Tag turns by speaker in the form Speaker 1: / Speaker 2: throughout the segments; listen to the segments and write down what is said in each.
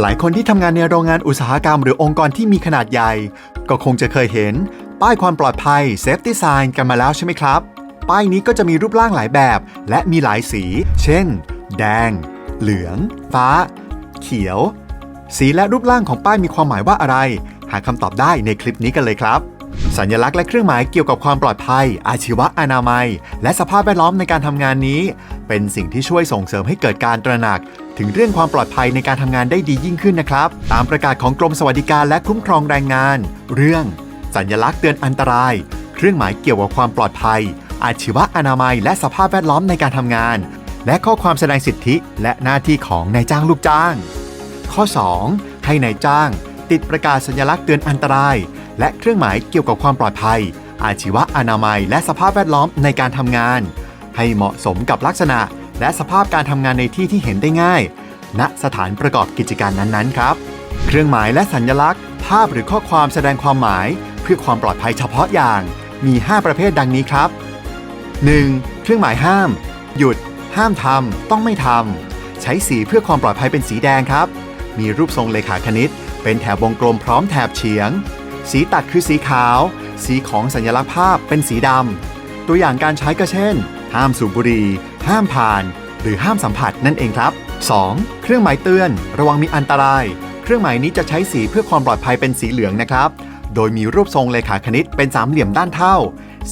Speaker 1: หลายคนที่ทำงานในโรงงานอุตสาหกรรมหรือองค์กรที่มีขนาดใหญ่ ก็คงจะเคยเห็น ป้ายความปลอดภัย Safety Sign กันมาแล้วใช่ไหมครับ ป้ายนี้ก็จะมีรูปร่างหลายแบบ และมีหลายสี เช่น แดง เหลือง ฟ้า เขียว สีและรูปร่างของป้ายมีความหมายว่าอะไร หาคำตอบได้ในคลิปนี้กันเลยครับสัญลักษณ์และเครื่องหมายเกี่ยวกับความปลอดภัย อาชีวะอนามัย และสภาพแวดล้อมในการทำงานนี้ เป็นสิ่งที่ช่วยส่งเสริมให้เกิดการตระหนัก ถึงเรื่องความปลอดภัยในการทำงานได้ดียิ่งขึ้นนะครับ ตามประกาศของกรมสวัสดิการและคุ้มครองแรงงาน เรื่อง สัญลักษณ์เตือนอันตราย เครื่องหมายเกี่ยวกับความปลอดภัย อาชีวะอนามัย และสภาพแวดล้อมในการทำงาน และข้อความแสดงสิทธิ และหน้าที่ของนายจ้างลูกจ้าง ข้อ 2. ให้ในายจ้าง ติดประกาศสัญลักษณ์เตือนอันตราย และเครื่องหมายเกี่ยวกับความปลอดภัย อาชีวะอนามัย และสภาพแวดล้อมในการทำงาน ให้เหมาะสมกับลักษณะ และสภาพการทำงานในที่ที่เห็นได้ง่าย ณสถานประกอบกิจการนั้นๆ ครับ เครื่องหมายและสัญลักษณ์ ภาพหรือข้อความแสดงความหมาย เพื่อความปลอดภัยเฉพาะอย่าง มี 5 ประเภทดังนี้ครับ 1. เครื่องหมายห้าม หยุด ห้ามทำต้องไม่ทำใช้สีเพื่อความปลอดภัยเป็นสีแดงครับ มีรูปทรงเลขาคณิต เป็นแถบวงกลมพร้อมแถบเฉียง สีตัดคือสีขาว สีของสัญลักษณ์ภาพเป็นสีดำตัวอย่างการใช้ก็เช่น ห้ามสูบบุหรี่ห้ามผ่าน หรือห้ามสัมผัสนั่นเองครับ 2. เครื่องหมายเตือน ระวังมีอันตราย เครื่องหมายนี้จะใช้สีเพื่อความปลอดภัยเป็นสีเหลืองนะครับ โดยมีรูปทรงเลขาคณิตเป็นสามเหลี่ยมด้านเท่า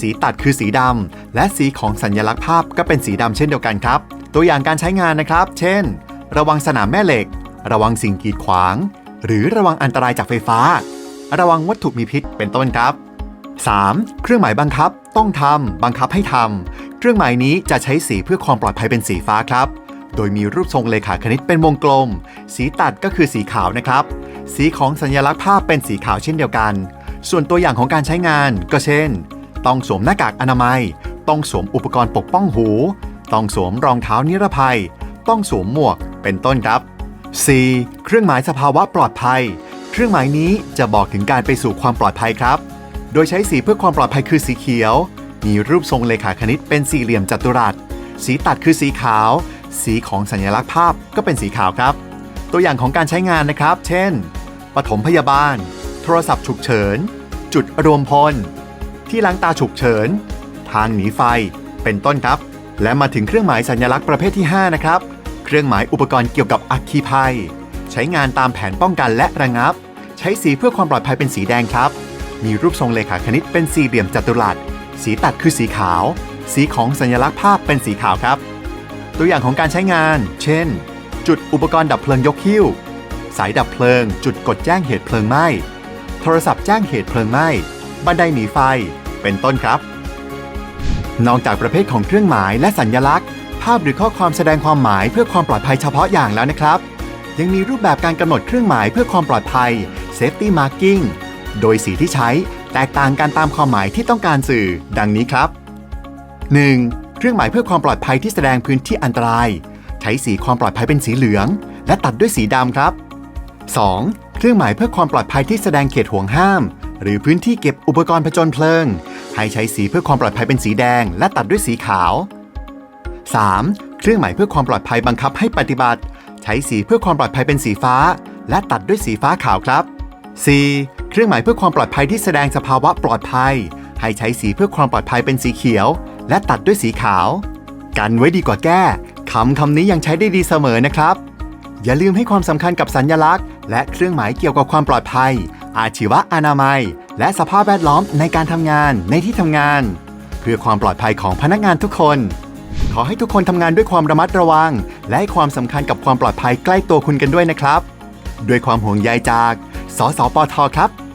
Speaker 1: สีตัดคือสีดำและสีของสัญลักษณ์ภาพก็เป็นสีดำเช่นเดียวกันครับ ตัวอย่างการใช้งานนะครับ เช่น ระวังสนามแม่เหล็ก ระวังสิ่งกีดขวาง หรือระวังอันตรายจากไฟฟ้า ระวังวัตถุมีพิษเป็นต้นครับ 3. เครื่องหมายบังคับ ต้องทำ บังคับให้ทำ เครื่องหมายนี้จะใช้สีเพื่อความปลอดภัยเป็นสีฟ้าครับ โดยมีรูปทรงเลขาคณิตเป็นวงกลม สีตัดก็คือสีขาวนะครับ สีของสัญลักษณ์ภาพเป็นสีขาวเช่นเดียวกัน ส่วนตัวอย่างของการใช้งานก็เช่น ต้องสวมหน้ากากอนามัย ต้องสวมอุปกรณ์ปกป้องหู ต้องสวมรองเท้านิรภัย ต้องสวมหมวก เป็นต้นครับ 4. เครื่องหมายสภาวะปลอดภัย เครื่องหมายนี้จะบอกถึงการไปสู่ความปลอดภัยครับ โดยใช้สีเพื่อความปลอดภัยคือสีเขียว มีรูปทรงเลขาคณิตเป็นสี่เหลี่ยมจัตุรัส สีตัดคือสีขาว สีของสัญลักษณ์ภาพก็เป็นสีขาวครับ ตัวอย่างของการใช้งานนะครับ เช่น ปฐมพยาบาล โทรศัพท์ฉุกเฉิน จุดรวมพล ที่ล้างตาฉุกเฉิน ทางหนีไฟ เป็นต้นครับ และมาถึงเครื่องหมายสัญลักษณ์ประเภทที่ 5 นะครับ เครื่องหมายอุปกรณ์เกี่ยวกับอัคคีภัย ใช้งานตามแผนป้องกันและระงับ ใช้สีเพื่อความปลอดภัยเป็นสีแดงครับ มีรูปทรงเลขาคณิตเป็นสี่เหลี่ยมจัตุรัส สีตัดคือสีขาว สีของสัญลักษณ์ภาพเป็นสีขาวครับ ตัวอย่างของการใช้งาน เช่น จุดอุปกรณ์ดับเพลิงยกหิ้ว สายดับเพลิง จุดกดแจ้งเหตุเพลิงไหม้ โทรศัพท์แจ้งเหตุเพลิงไหม้ บันไดหนีไฟ เป็นต้นครับ นอกจากประเภทของเครื่องหมายและสัญลักษณ์ ภาพหรือข้อความแสดงความหมายเพื่อความปลอดภัยเฉพาะอย่างแล้วนะครับ ยังมีรูปแบบการกำหนดเครื่องหมายเพื่อความปลอดภัย safety marking โดยสีที่ใช้ แตกต่างกันตามความหมายที่ต้องการสื่อ ดังนี้ครับ 1. เครื่องหมายเพื่อความปลอดภัยที่แสดงพื้นที่อันตราย ใช้สีความปลอดภัยเป็นสีเหลือง และตัดด้วยสีดำครับ 2. เครื่องหมายเพื่อความปลอดภัยที่แสดงเขตห่วงห้าม หรือพื้นที่เก็บอุปกรณ์ผจญเพลิง ให้ใช้สีเพื่อความปลอดภัยเป็นสีแดง และตัดด้วยสีขาว 3. เครื่องหมายเพื่อความปลอดภัยบังคับให้ปฏิบัติ ใช้สีเพื่อความปลอดภัยเป็นสีฟ้า และตัดด้วยสีฟ้าขาวครับ 4. เครื่องหมายเพื่อความปลอดภัยที่แสดงสภาวะปลอดภัย ให้ใช้สีเพื่อความปลอดภัยเป็นสีเขียว และตัดด้วยสีขาว กันไว้ดีกว่าแก้คำคำนี้ยังใช้ได้ดีเสมอนะครับ อย่าลืมให้ความสำคัญกับสัญลักษณ์ และเครื่องหมายเกี่ยวกับความปลอดภัย อาชีวะอนามัย และสภาพแวดล้อมในการทำงานในที่ทำงาน เพื่อความปลอดภัยของพนักงานทุกคน ขอให้ทุกคนทำงานด้วยความระมัดระวัง และให้ความสำคัญกับความปลอดภัยใกล้ตัวคุณกันด้วยนะครับ ด้วยความห่วงใยจาก สสปทครับ